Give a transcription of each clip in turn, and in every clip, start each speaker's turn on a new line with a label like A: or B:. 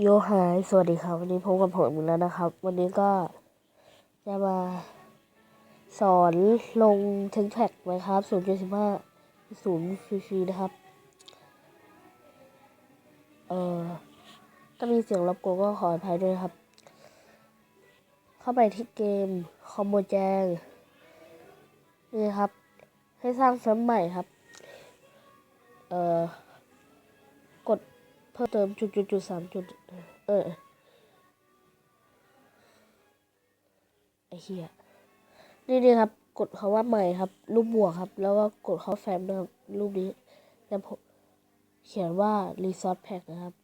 A: โยหายสวัสดีครับ วันนี้พบกับผมอีกแล้วนะครับ วันนี้ก็จะมาสอนลงเทคแท็กนะครับ0.15 0ฟรีๆนะครับ เอ่อถ้ามีเสียงรบกวนก็ขออภัยด้วยครับ เข้าไปที่เกม คอมโบแจง นี่ครับ ให้สร้างเซิร์ฟใหม่ครับ เอ่อ เพิ่มเติมจุดจุดจุดสามจุดเออไอเหี้ยนี่นี่ครับ กดคาว่าใหม่ครับ รูปบวกครับ แล้วก็กดเขาแฟ้มนะครับ รูปนี้แล้วผมเขียนว่า Resource Pack นะครับ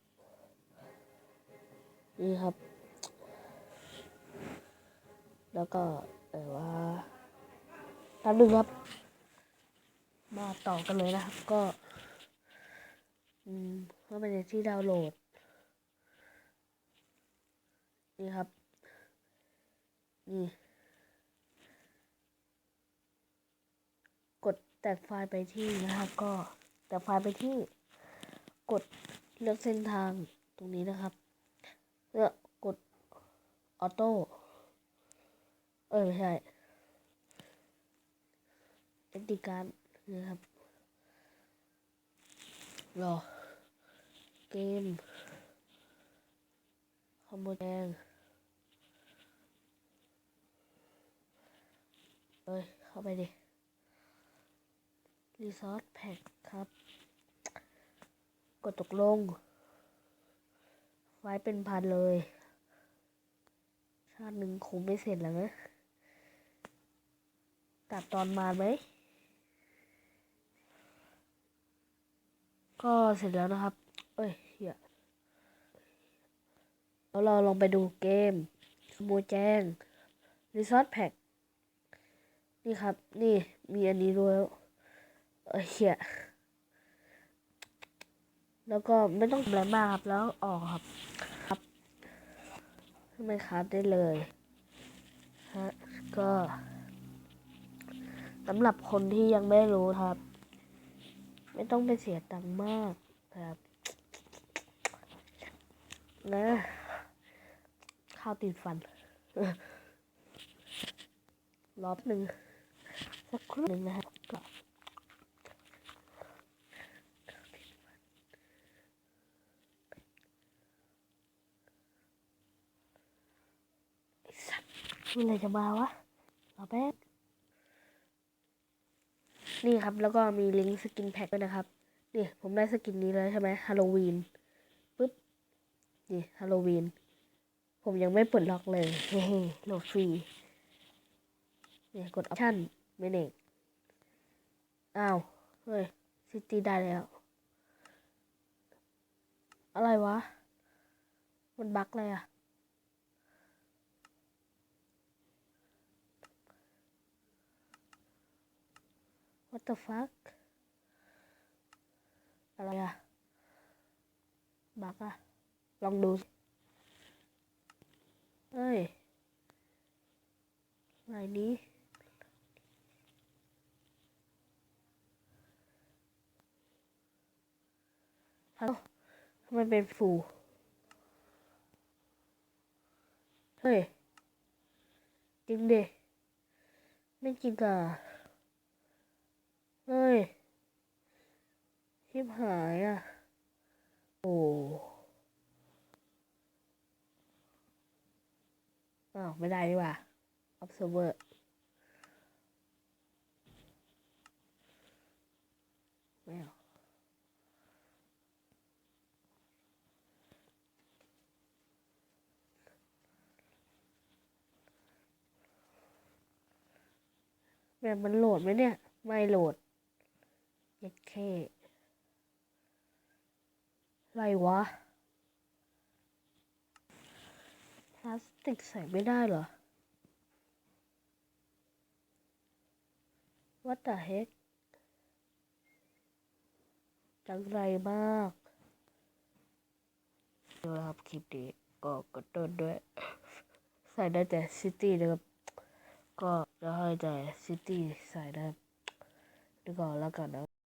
A: นี่ครับ แล้วก็เออว่าแป๊บนึงครับ มาต่อกันเลยนะครับก็ เข้าไปในที่ดาวน์โหลด นี่ครับ นี่ กดแตกไฟล์ไปที่นะครับ ก็แตกไฟล์ไปที่ กดเลือกเส้นทางตรงนี้นะครับเลือกกดออโต้เออไม่ใช่เอดีการนี่ครับรอ เกมคอมโบแดงเอ้ยเข้าไปดิ รีซอสแพ็คครับ กดตกลง ไว้เป็นพันเลย ชาติหนึ่งคงไม่เสร็จแล้วนะตัดตอนมาไหม ก็เสร็จแล้วนะครับ อ้ยเหี้ยแล้วเราลองไปดูเกมขโมยแจ้งรีซอสแพ็คนี่ครับ นี่มีอันนี้ด้วยเอ้ยเหี้ยแล้วก็ไม่ต้องอะไรมากครับแล้วออกครับ ครับทำไมครับได้เลยฮะก็สำหรับคนที่ยังไม่รู้ครับ ไม่ต้องไปเสียตังค์มากครับ นะข้าวติดฟัน รอบหนึ่งสักครู่หนึ่งนะครับก็ไอ้สัตว์เมื่อไรจะมาวะรอแป๊บนี่ครับแล้วก็มีลิงก์สกินแพ็คด้วยนะครับ นี่ผมได้สกินนี้แล้วใช่ไหมฮาโลวีน นี่ฮาโลวีน ผมยังไม่เปิดล็อกเลยเฮ้ๆโหลดฟรีเนี่ยกดออปชั่นเมนเนจอ้าว เฮ้ยซิตี้ได้แล้ว อะไรวะ มันบั๊กเลยอะ what the fuck อะไรอะบักอะ ลองดูเอ้ยอะไรนี้ฮัลโหลทำไมเป็นฟูเฮ้ย จริงดิไม่จริงอะเฮ้ยชิบหายอะ โอ้ อ้าวไม่ได้ดีกว่า observer ไม่เอาแบบมันโหลดไหมเนี่ย ไม่โหลดย็ดเคอะไรวะ พลาสติกใส่ไม่ได้เหรอ What the heck จังไรมากดูนะครับคลิปนี้ก็กดต้นด้วย ใส่ได้แต่ซิตี้นะครับ ก็จะให้แต่ซิตี้ใส่นะครับดูก่อนแล้วกันนะ